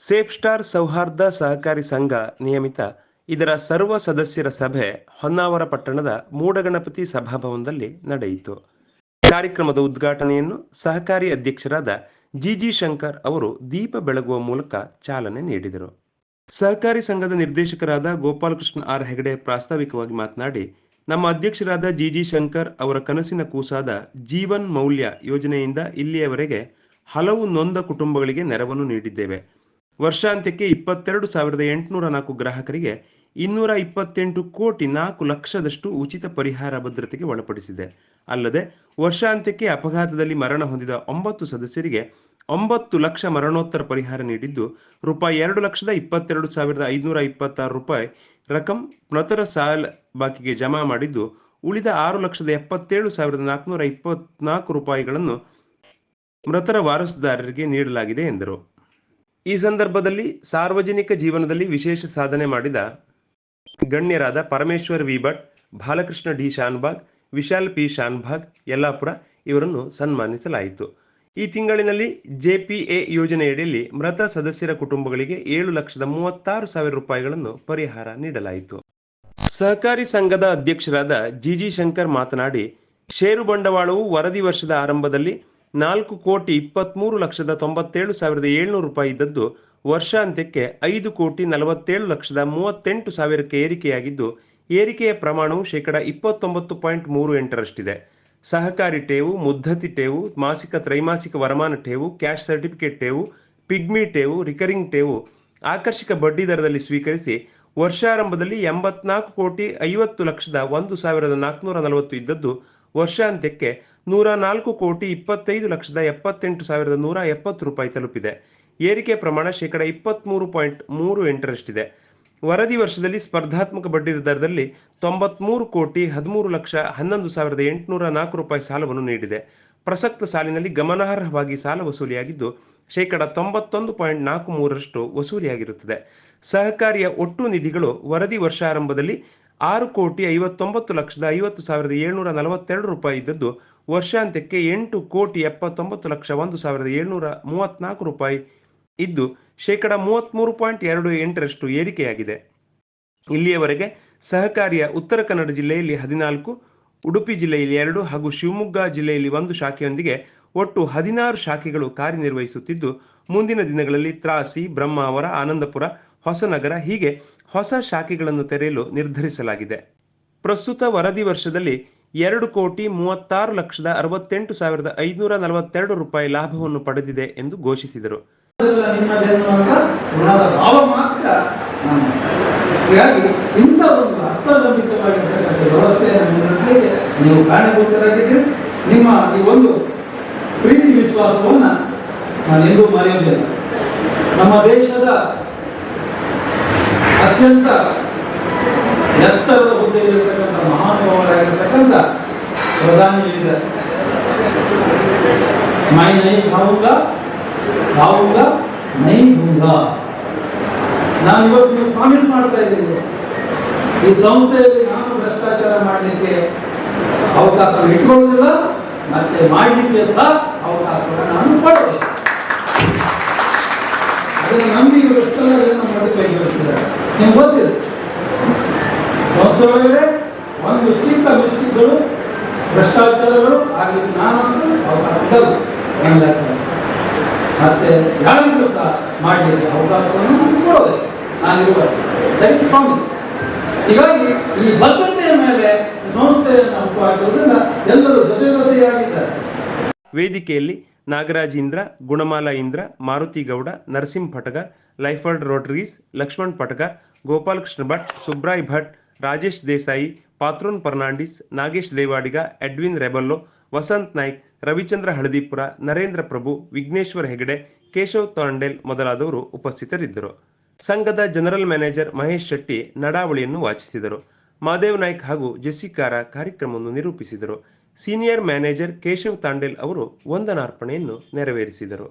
Safe star ಸೌಹಾರ್ದ ಸಹಕಾರಿ ಸಂಘ ನಿಯಮಿತ. ಇದರ ಸರ್ವ ಸದಸ್ಯರ ಸಭೆ ಹೊನ್ನಾವರ ಪಟ್ಟಣದ ಮೂಡಗಣಪತಿ ಸಭಾಭವನದಲ್ಲಿ ನಡೆಯಿತು. ಕಾರ್ಯಕ್ರಮದ ಉದ್ಘಾಟನೆಯನ್ನು ಸಹಕಾರಿ ಅಧ್ಯಕ್ಷರಾದ ಜಿಜಿ ಶಂಕರ್ ಅವರು ದೀಪ ಬೆಳಗುವ ಮೂಲಕ ಚಾಲನೆ ನೀಡಿದರು. ಸಹಕಾರಿ ಸಂಘದ ನಿರ್ದೇಶಕರಾದ ಗೋಪಾಲಕೃಷ್ಣ ಆರ್ ಹೆಗಡೆ ಪ್ರಾಸ್ತಾವಿಕವಾಗಿ ಮಾತನಾಡಿ, ನಮ್ಮ ಅಧ್ಯಕ್ಷರಾದ ಜಿಜಿ ಶಂಕರ್ ಅವರ ಕನಸಿನ ಕೂಸಾದ ಜೀವನ್ ಮೌಲ್ಯ ಯೋಜನೆಯಿಂದ ಇಲ್ಲಿಯವರೆಗೆ ಹಲವು ನೊಂದ ಕುಟುಂಬಗಳಿಗೆ ನೆರವನ್ನು ನೀಡಿದ್ದೇವೆ. ವರ್ಷಾಂತ್ಯಕ್ಕೆ ಇಪ್ಪತ್ತೆರಡು ಸಾವಿರದ ಎಂಟುನೂರ ನಾಲ್ಕು ಗ್ರಾಹಕರಿಗೆ ಇನ್ನೂರ ಇಪ್ಪತ್ತೆಂಟು ಕೋಟಿ ನಾಲ್ಕು ಲಕ್ಷದಷ್ಟು ಉಚಿತ ಪರಿಹಾರ ಭದ್ರತೆಗೆ ಒಳಪಡಿಸಿದೆ. ಅಲ್ಲದೆ, ವರ್ಷಾಂತ್ಯಕ್ಕೆ ಅಪಘಾತದಲ್ಲಿ ಮರಣ ಹೊಂದಿದ ಒಂಬತ್ತು ಸದಸ್ಯರಿಗೆ ಒಂಬತ್ತು ಲಕ್ಷ ಮರಣೋತ್ತರ ಪರಿಹಾರ ನೀಡಿದ್ದು, ರೂಪಾಯಿ ಎರಡು ಲಕ್ಷದ ಇಪ್ಪತ್ತೆರಡು ಸಾವಿರದ ಐದುನೂರ ಇಪ್ಪತ್ತಾರು ರೂಪಾಯಿ ರಕಂ ಮೃತರ ಸಾಲ ಬಾಕಿಗೆ ಜಮಾ ಮಾಡಿದ್ದು, ಉಳಿದ ಆರು ಲಕ್ಷದ ಎಪ್ಪತ್ತೇಳು ಸಾವಿರದ ನಾಲ್ಕುನೂರ ಇಪ್ಪತ್ನಾಲ್ಕು ರೂಪಾಯಿಗಳನ್ನು ಮೃತರ ವಾರಸುದಾರರಿಗೆ ನೀಡಲಾಗಿದೆ ಎಂದರು. ಈ ಸಂದರ್ಭದಲ್ಲಿ ಸಾರ್ವಜನಿಕ ಜೀವನದಲ್ಲಿ ವಿಶೇಷ ಸಾಧನೆ ಮಾಡಿದ ಗಣ್ಯರಾದ Parameshwar V Bhat Balakrishna D Shanbhag Vishal P Shanbhag Yellapur ಇವರನ್ನು ಸನ್ಮಾನಿಸಲಾಯಿತು. ಈ ತಿಂಗಳಿನಲ್ಲಿ ಜೆಪಿಎ ಯೋಜನೆಯಡಿಯಲ್ಲಿ ಮೃತ ಸದಸ್ಯರ ಕುಟುಂಬಗಳಿಗೆ ಏಳು ಲಕ್ಷದ ಮೂವತ್ತಾರು ಸಾವಿರ ರೂಪಾಯಿಗಳನ್ನು ಪರಿಹಾರ ನೀಡಲಾಯಿತು. ಸಹಕಾರಿ ಸಂಘದ ಅಧ್ಯಕ್ಷರಾದ ಜಿಜಿ ಶಂಕರ್ ಮಾತನಾಡಿ, ಷೇರು ಬಂಡವಾಳವು ವರದಿ ವರ್ಷದ ಆರಂಭದಲ್ಲಿ ನಾಲ್ಕು ಕೋಟಿ ಇಪ್ಪತ್ಮೂರು ಲಕ್ಷದ ತೊಂಬತ್ತೇಳು ಸಾವಿರದ ಏಳ್ನೂರು ರೂಪಾಯಿ ಇದ್ದದ್ದು ವರ್ಷಾಂತ್ಯಕ್ಕೆ ಐದು ಕೋಟಿ ನಲವತ್ತೇಳು ಲಕ್ಷದ ಮೂವತ್ತೆಂಟು ಸಾವಿರಕ್ಕೆ ಏರಿಕೆಯಾಗಿದ್ದು, ಏರಿಕೆಯ ಪ್ರಮಾಣವು ಶೇಕಡ ಇಪ್ಪತ್ತೊಂಬತ್ತು ಪಾಯಿಂಟ್ ಮೂರು ಎಂಟರಷ್ಟಿದೆ. ಸಹಕಾರಿ ಠೇವು ಮುದ್ದತಿ ಠೇವು, ಮಾಸಿಕ ತ್ರೈಮಾಸಿಕ ವರಮಾನ ಠೇವು, ಕ್ಯಾಶ್ ಸರ್ಟಿಫಿಕೇಟ್ ಠೇವು, ಪಿಗ್ಮಿ ಠೇವು, ರಿಕರಿಂಗ್ ಠೇವು ಆಕರ್ಷಕ ಬಡ್ಡಿ ದರದಲ್ಲಿ ಸ್ವೀಕರಿಸಿ ವರ್ಷಾರಂಭದಲ್ಲಿ ಎಂಬತ್ನಾಲ್ಕು ಕೋಟಿ ಐವತ್ತು ಲಕ್ಷದ ಒಂದು ಸಾವಿರದ ನಾಲ್ಕುನೂರ ನಲವತ್ತು ಇದ್ದದ್ದು ವರ್ಷಾಂತ್ಯಕ್ಕೆ ನೂರ ನಾಲ್ಕು ಕೋಟಿ ಇಪ್ಪತ್ತೈದು ಲಕ್ಷದ ಎಪ್ಪತ್ತೆಂಟು ಸಾವಿರದ ನೂರ ಎಪ್ಪತ್ತು ರೂಪಾಯಿ ತಲುಪಿದೆ. ಏರಿಕೆ ಪ್ರಮಾಣ ಶೇಕಡ ಇಪ್ಪತ್ತ್ಮೂರು ಪಾಯಿಂಟ್ ಮೂರು ಎಂಟರಷ್ಟಿದೆ. ವರದಿ ವರ್ಷದಲ್ಲಿ ಸ್ಪರ್ಧಾತ್ಮಕ ಬಡ್ಡಿ ದರದಲ್ಲಿ ತೊಂಬತ್ಮೂರು ಕೋಟಿ ಹದಿಮೂರು ಲಕ್ಷ ಹನ್ನೊಂದು ಸಾವಿರದ ಎಂಟುನೂರ ನಾಲ್ಕು ರೂಪಾಯಿ ಸಾಲವನ್ನು ನೀಡಿದೆ. ಪ್ರಸಕ್ತ ಸಾಲಿನಲ್ಲಿ ಗಮನಾರ್ಹವಾಗಿ ಸಾಲ ವಸೂಲಿಯಾಗಿದ್ದು, ಶೇಕಡ ತೊಂಬತ್ತೊಂದು ಪಾಯಿಂಟ್ ನಾಲ್ಕು ಮೂರರಷ್ಟು ವಸೂಲಿಯಾಗಿರುತ್ತದೆ. ಸಹಕಾರಿಯ ಒಟ್ಟು ನಿಧಿಗಳು ವರದಿ ವರ್ಷಾರಂಭದಲ್ಲಿ ಆರು ಕೋಟಿ ಐವತ್ತೊಂಬತ್ತು ಲಕ್ಷದ ಐವತ್ತು ಸಾವಿರದ ಏಳ್ನೂರ ನಲವತ್ತೆರಡು ರೂಪಾಯಿ ಇದ್ದದ್ದು. ವರ್ಷಾಂತ್ಯಕ್ಕೆ ಎಂಟು ಕೋಟಿ ಎಪ್ಪತ್ತೊಂಬತ್ತು ಲಕ್ಷ ಒಂದು ಸಾವಿರದ ಏಳ್ನೂರ ಮೂವತ್ನಾಲ್ಕು ರೂಪಾಯಿ ಇದ್ದು, ಶೇಕಡ ಮೂವತ್ತ್ಮೂರು ಪಾಯಿಂಟ್ ಎರಡು ಎಂಟರಷ್ಟು ಏರಿಕೆಯಾಗಿದೆ. ಇಲ್ಲಿಯವರೆಗೆ ಸಹಕಾರಿಯ ಉತ್ತರ ಕನ್ನಡ ಜಿಲ್ಲೆಯಲ್ಲಿ ಹದಿನಾಲ್ಕು, ಉಡುಪಿ ಜಿಲ್ಲೆಯಲ್ಲಿ ಎರಡು ಹಾಗೂ ಶಿವಮೊಗ್ಗ ಜಿಲ್ಲೆಯಲ್ಲಿ ಒಂದು ಶಾಖೆಯೊಂದಿಗೆ ಒಟ್ಟು ಹದಿನಾರು ಶಾಖೆಗಳು ಕಾರ್ಯನಿರ್ವಹಿಸುತ್ತಿದ್ದು, ಮುಂದಿನ ದಿನಗಳಲ್ಲಿ ತ್ರಾಸಿ, ಬ್ರಹ್ಮಾವರ, ಆನಂದಪುರ, ಹೊಸನಗರ ಹೀಗೆ ಹೊಸ ಶಾಖೆಗಳನ್ನು ತೆರೆಯಲು ನಿರ್ಧರಿಸಲಾಗಿದೆ. ಪ್ರಸ್ತುತ ವರದಿ ವರ್ಷದಲ್ಲಿ ಎರಡು ಕೋಟಿ ಮೂವತ್ತಾರು ಲಕ್ಷದ ಅರವತ್ತೆಂಟು ಸಾವಿರದ ಐದುನೂರ ನಲವತ್ತೆರಡು ರೂಪಾಯಿ ಲಾಭವನ್ನು ಪಡೆದಿದೆ ಎಂದು ಘೋಷಿಸಿದರು. ನಿಮ್ಮ ಈ ಒಂದು ಪ್ರೀತಿ ವಿಶ್ವಾಸವನ್ನು ನಾನು ಎಂದೂ ಮರೆಯೋದಿಲ್ಲ ನಮ್ಮ ದೇಶದ ಅತ್ಯಂತ ಎತ್ತರದ ಹುದ್ದೆಯಲ್ಲಿರ್ತಕ್ಕಂಥ ಮಹಾನುಭಾವರಾಗಿರ್ತಕ್ಕಂಥ ಪ್ರಧಾನಿ ಹೇಳಿದ್ದಾರೆ ಮೈ ನೈ ಭಾವುಂಗ ಭಾವುಂಗ ನೈ ಭೂಂಗ. ನಾನು ಇವತ್ತು ನೀವು ಪ್ರಾಮಿಸ್ ಮಾಡ್ತಾ ಇದ್ದೀನಿ ಈ ಸಂಸ್ಥೆಯಲ್ಲಿ ನಾನು ಭ್ರಷ್ಟಾಚಾರ ಮಾಡಲಿಕ್ಕೆ ಅವಕಾಶ ಇಟ್ಕೊಳ್ಳೋದಿಲ್ಲ, ಮತ್ತೆ ಮಾಡಲಿಕ್ಕೆ ಸಹ ಒಂದು ಚಿಕ್ಕ ಮಿಸ್ಟಿಗಳು ಭ್ರಷ್ಟಾಚಾರಗಳು, ಹಾಗೆ ನಾನಂತೂ ಅವಕಾಶ ಇದ್ದವು ನನ್ನ. ಮತ್ತೆ ಯಾರಿಗೂ ಸಹ ಮಾಡಲಿಕ್ಕೆ ಅವಕಾಶವನ್ನು ಕೊಡೋದೆ ನಾನಿರುವ ದಟ್ ಇಸ್ ಪ್ರಾಮಿಸ್ ಹೀಗಾಗಿ ಈ ಬದ್ಧತೆಯ ಮೇಲೆ ಸಂಸ್ಥೆಯನ್ನು ಹುಟ್ಟುಹಾಕಿರೋದ್ರಿಂದ ಎಲ್ಲರೂ ಜೊತೆ ಜೊತೆಯಾಗಿದ್ದಾರೆ ವೇದಿಕೆಯಲ್ಲಿ ನಾಗರಾಜ್ ಇಂದ್ರ, ಗುಣಮಾಲ ಇಂದ್ರ, ಮಾರುತಿ ಗೌಡ, ನರಸಿಂಹ ಪಟಗ, ಲೈಫರ್ಡ್ ರೋಟ್ರೀಸ್ ಲಕ್ಷ್ಮಣ್ ಪಟಗ, ಗೋಪಾಲಕೃಷ್ಣ ಭಟ್, ಸುಬ್ರಾಯ್ ಭಟ್, ರಾಜೇಶ್ ದೇಸಾಯಿ ಪಾತ್ರೋನ್ ಫರ್ನಾಂಡಿಸ್ ನಾಗೇಶ್ ದೇವಾಡಿಗ ಎಡ್ವಿನ್ ರೆಬಲ್ಲೊ ವಸಂತ್ ನಾಯ್ಕ್ ರವಿಚಂದ್ರ ಹಳದಿಪುರ ನರೇಂದ್ರ ಪ್ರಭು ವಿಘ್ನೇಶ್ವರ್ ಹೆಗಡೆ ಕೇಶವ್ ತಾಂಡೇಲ್ ಮೊದಲಾದವರು ಉಪಸ್ಥಿತರಿದ್ದರು. ಸಂಘದ ಜನರಲ್ ಮ್ಯಾನೇಜರ್ ಮಹೇಶ್ ಶೆಟ್ಟಿ ನಡಾವಳಿಯನ್ನು ವಾಚಿಸಿದರು. ಮಾದೇವ್ ನಾಯ್ಕ್ ಹಾಗೂ ಜೆಸಿಕಾರ ಕಾರ್ಯಕ್ರಮವನ್ನು ನಿರೂಪಿಸಿದರು. ಸೀನಿಯರ್ ಮ್ಯಾನೇಜರ್ ಕೇಶವ್ ತಾಂಡೇಲ್ ಅವರು ವಂದನಾರ್ಪಣೆಯನ್ನು ನೆರವೇರಿಸಿದರು.